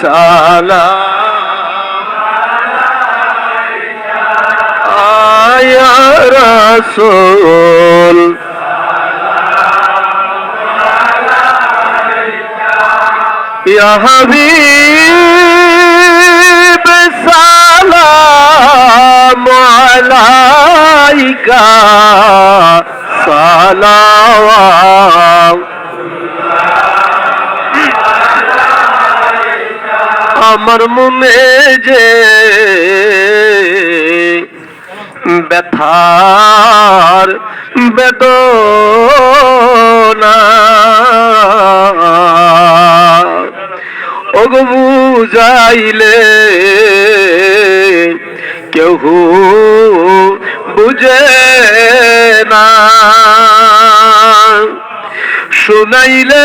সালাম আয়া রাসূল ইয়া হাবিব সালাম আলাইকা সালাম আমার মনে যে ব্যথার বেদনা। ওগো বুঝাইলে কেউ বুঝে না। শুনাইলে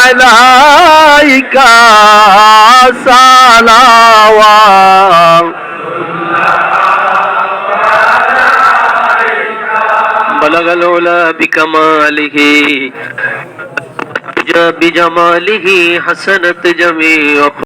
سلام عليك صلوات بلغ العلا بكماله بجماله حسنت جميع